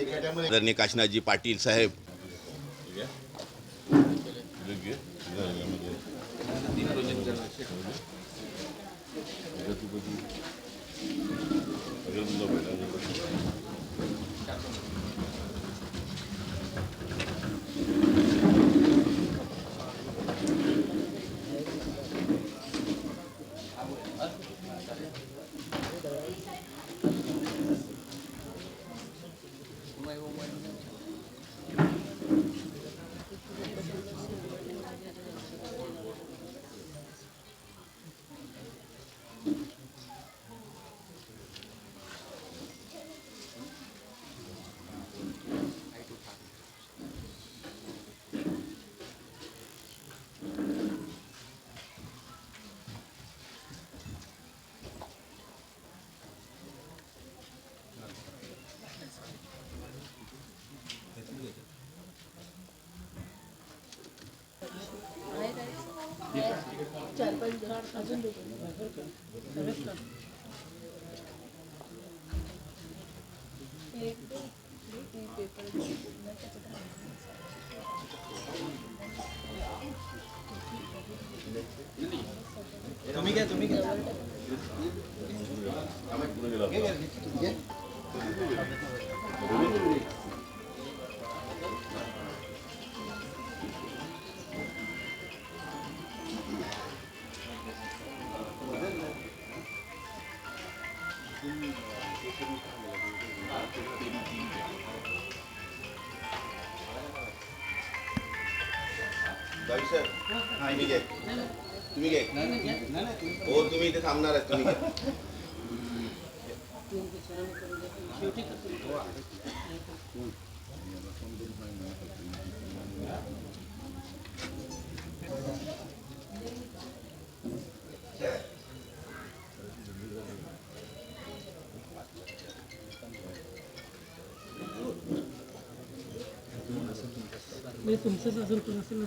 आदरणीय काशीनाथजी पाटील साहेब. तुम्ही घ्या तुम्ही घ्या दहावी सर. तुम्ही घे. तुम्ही घे. हो तुम्ही इथे थांबणार आहे तुम्ही घ्या म्हणजे तुमचंच अजून पण असेल ना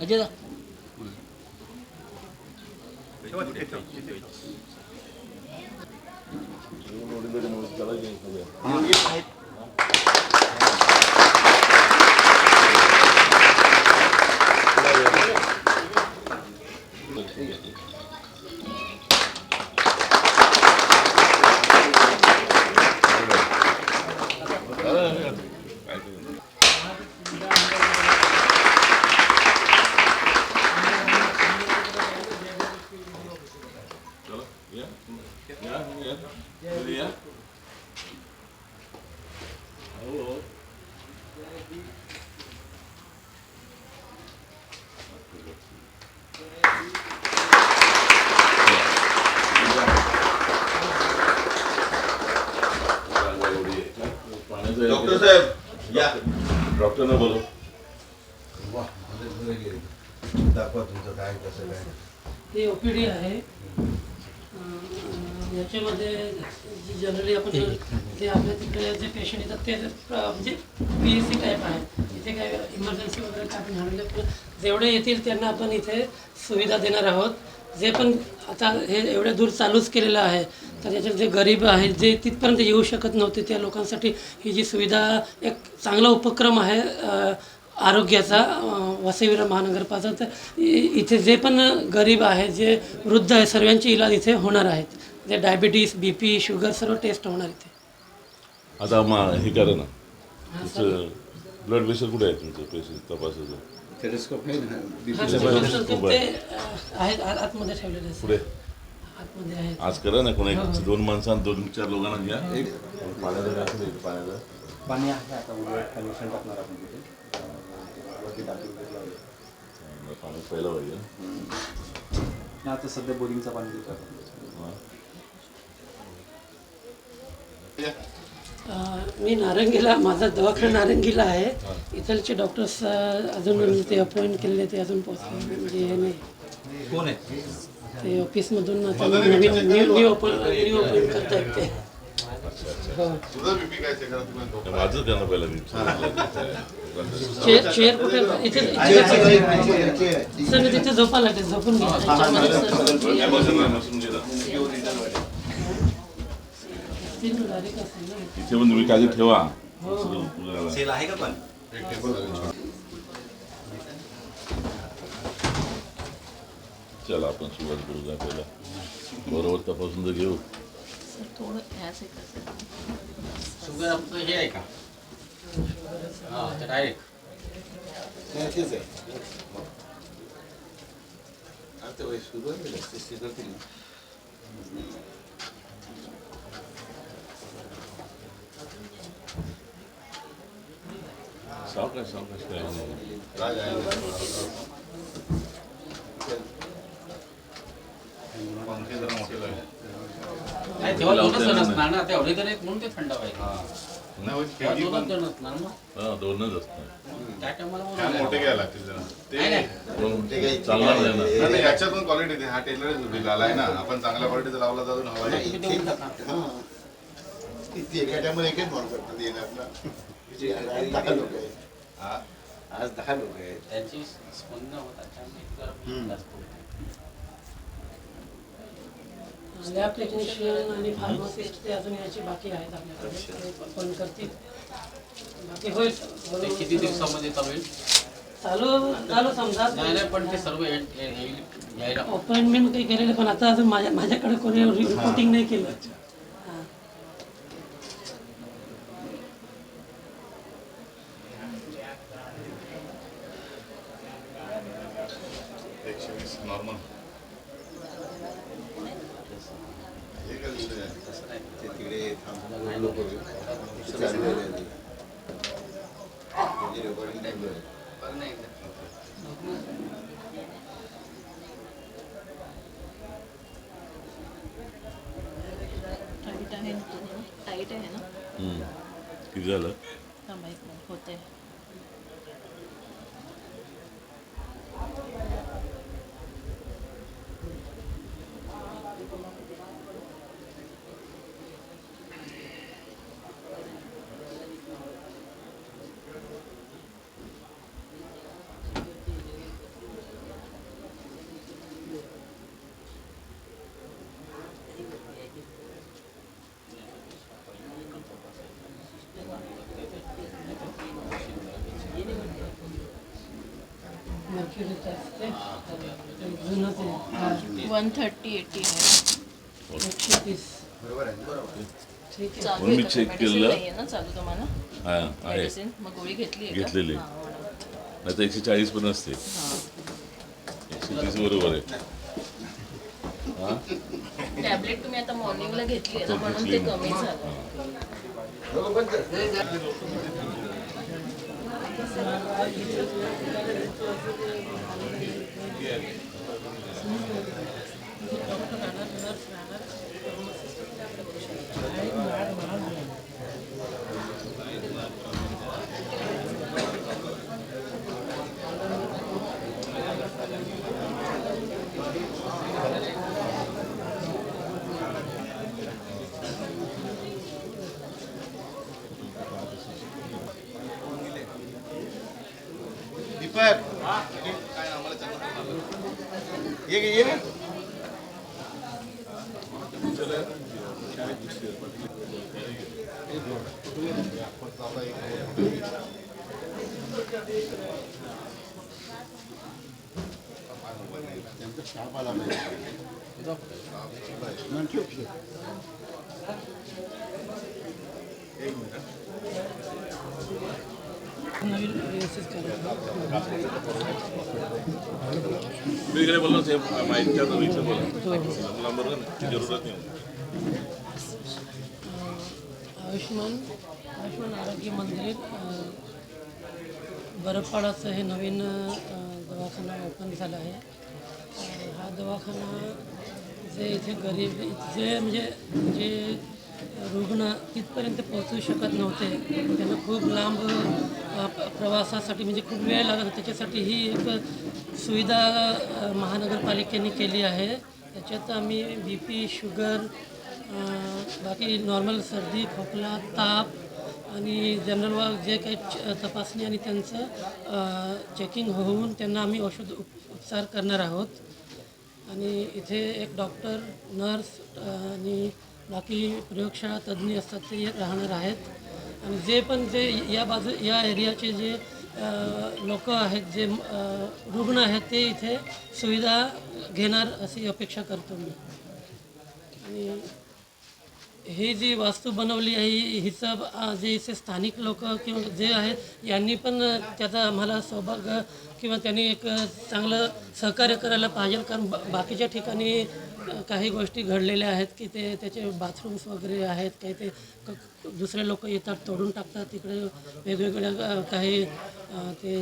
सर आता उभे पास करा अजय दा. डॉक्टर ते ओपीडी आहे. अं, याच्यामध्ये जनरली आपण जे आपल्या तिकडे जे पेशंट येतात ते म्हणजे पी एस सी टाईप आहे. इथे काय इमर्जन्सी वगैरे काय आपण नाही. जेवढे येतील त्यांना आपण इथे सुविधा देणार आहोत. जे पण आता हे एवढ्या दूर चालूच केलेलं आहे तर याच्यात जे गरीब आहेत जे तिथपर्यंत येऊ शकत नव्हते त्या लोकांसाठी ही जी सुविधा एक चांगला उपक्रम आहे आरोग्याचा अं, वसई विरार महानगरपालिका तर इथे जे पण गरीब आहेत जे वृद्ध आहे सर्वांचे इलाज इथे होणार आहेत. जे डायबिटीस बी पी शुगर सर्व टेस्ट होणार इथे. आता मा हे करा ना. तुमचं ब्लड प्रेशर कुठे आहे तुमचं? पेशंट तपासाचं टेलिस्कोप आहे ना? हा, ते आहेत आत- आतमध्ये ठेवलेले आहेत पुढे आतमध्ये आहेत. आज करा ना कोणी हो, हो. दोन माणसांना दोन चार लोकांना घ्या. एक पाण्याचं पाणी आहे आता उद्या टाकणार आपण तिथे. अं, वरती टाकी वगैरे लावली. पाणी पहिलं पाहिजे. नाही, आता सध्या बोरिंगचं पाणी देतो. आपण हा. अं, मी नारंगीला माझा दवाखाना नारंगीला आहे. इथलचे डॉक्टर्स अजून म्हणजे ते अपॉइंट केलेले ते अजून पोचले म्हणजे हे नाही. कोण आहे? ते ऑफिसमधून आता नवीन new new open new open करतायत ते. हो माझं त्यांना पहिला चेअर चेअर कुठे इथे सर मी तिथे झोपून पण तुम्ही काळजी ठेवा सेल आहे का पण चला आपण सुरुवात करू द्या पहिला. बरोबर तपासून तर घेऊ. सर थोडं ह्या साईडला शुगर आपलं हे आहे का हा तर डायरेक्ट तेच आहे आता वय सुरू आहे ना, ते सिजर केली. सावकाश सावकाश काय नाही. राग आहे ना. नाही तेव्हा दोनच जण असणार ना ते एवढे जण आहेत म्हणून ते थंड व्हायचं तेव्हा दोनच जण असणार ना हा दोनच असतात त्या टायमाला मोठे घ्यायला लागतील जरा. नाही नाही. पण ते काही चालणार नाही ना. नाही, नाही, याच्यातून क्वालिटी दे हा टेलर बिल आहे ना. आपण चांगल्या क्वालिटीचा लावला तर अजून हवा आहे तुम्ही देऊन टाका. हा. किती एका टायमाला एकच माणूस वाटतं येणार ना आज दहा लोक आहेत. हा? आज दहा लोक आहेत. त्यांची स्पंदन होतात. त्यामुळे जरा जास्त होतं. लॅब टेक्निशियन आणि फार्मासिस्ट ते अजून याची बाकी आहेत आपल्याकडे. पण करतील. बाकी होईल. ते किती दिवसामध्ये चालू होईल? चालू चालू समजा. नाही नाही पण ते सर्व अपॉइंटमेंट काही केलेले पण आता अजून माझ्या माझ्याकडे कोणी रिपोर्टिंग नाही केलं. हां. नॉर्मल टाईट आहे ना. किती झालं? होते वन थर्टी एटी एकशे तीस म्हणून मी आहे का? check Medicine केलं. नाहीये ना चालू तुम्हाला हा आहे मेडिसिन मग गोळी घेतली आहे का? घेतलेली. नाही तर एकशे चाळीस पण असते हां. एकशे तीस बरोबर आहे हा टॅबलेट तुम्ही आता मॉर्निंगला घेतली आहे ना म्हणून ते. कमी झालं Gracias. ये ये ये. नवीन व्यवस्थित मी इकडे बोललो साहेब माहिती आता विचार बोला. नंबर जरूरत नाही आयुष्मान आयुष्मान आरोग्य मंदिर बरफपाडाचं हे नवीन दवाखाना ओपन झाला आहे. हा दवाखाना जे इथे गरीब जे म्हणजे जे रुग्ण तिथपर्यंत पोहोचू शकत नव्हते त्यांना खूप लांब प्रवासासाठी म्हणजे खूप वेळ लागत त्याच्यासाठी ही एक सुविधा महानगरपालिकेने केली आहे. त्याच्यात आम्ही बी पी शुगर बाकी नॉर्मल सर्दी खोकला ताप आणि जनरल वा जे काही तपासणी आणि त्यांचं चेकिंग होऊन त्यांना आम्ही औषध उप उपचार करणार आहोत. आणि इथे एक डॉक्टर नर्स आणि बाकी प्रयोगशाळा तज्ज्ञ असतात ते राहणार आहेत. आणि जे पण जे या बाजू या एरियाचे जे लोक आहेत जे रुग्ण आहेत ते इथे सुविधा घेणार अशी अपेक्षा करतो मी. आणि ही जी वास्तू बनवली आहे हिचं जे इथे स्थानिक लोक किंवा जे आहेत यांनी पण त्याचा आम्हाला सौभाग्य किंवा त्यांनी एक चांगलं सहकार्य करायला पाहिजे कारण बाकीच्या ठिकाणी काही गोष्टी घडलेल्या आहेत की ते त्याचे बाथरूम्स वगैरे आहेत काही ते क- दुसरे लोक येतात तोडून टाकतात तिकडे वेगवेगळ्या काही ते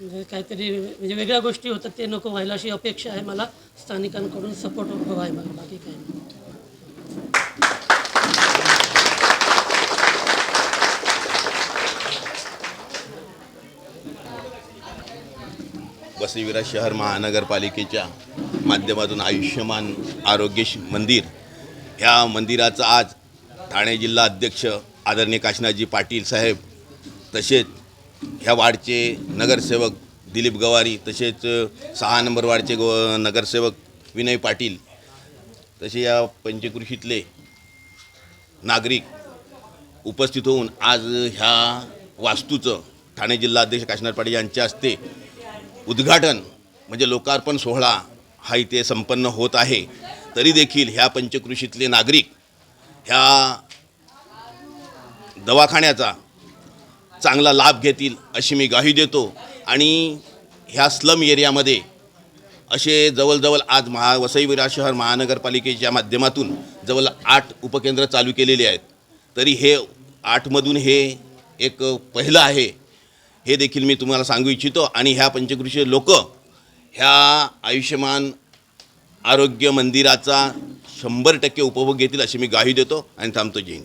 म्हणजे काहीतरी म्हणजे वेगळ्या गोष्टी होतात ते नको व्हायला अशी अपेक्षा आहे मला. स्थानिकांकडून सपोर्ट हवा आहे मला बाकी काही नाही. वसईविरा शहर महानगरपालिकेच्या माध्यमातून आयुष्यमान आरोग्य मंदिर. ह्या मंदिराचं आज ठाणे जिल्हा अध्यक्ष आदरणीय काशीनाथजी पाटील साहेब तसेच ह्या वार्डचे नगरसेवक दिलीप गवारी तसेच सहा नंबर वार्डचे ग नगरसेवक विनय पाटील तसे या पंचकृषीतले नागरिक उपस्थित होऊन आज ह्या वास्तूचं ठाणे जिल्हा अध्यक्ष काशीनाथ पाटील यांच्या हस्ते उद्घाटन म्हणजे लोकार्पण सोहळा हा इथे संपन्न होत आहे. तरी देखील ह्या पंचकृषीतले नागरिक ह्या दवाखान्याचा चांगला लाभ घेतील अशी मी ग्वाही देतो. आणि ह्या स्लम एरियामध्ये असे जवळजवळ आज महा वसईविरा शहर महानगरपालिकेच्या माध्यमातून जवळ आठ उपकेंद्र चालू केलेली आहेत. तरी हे आठमधून हे एक पहिलं आहे. हे देखील मी तुम्हाला सांगू इच्छितो. आणि ह्या पंचकृषी लोक ह्या आयुष्यमान आरोग्य मंदिराचा शंभर टक्के उपभोग घेतील अशी मी ग्वाही देतो आणि थांबतो. जय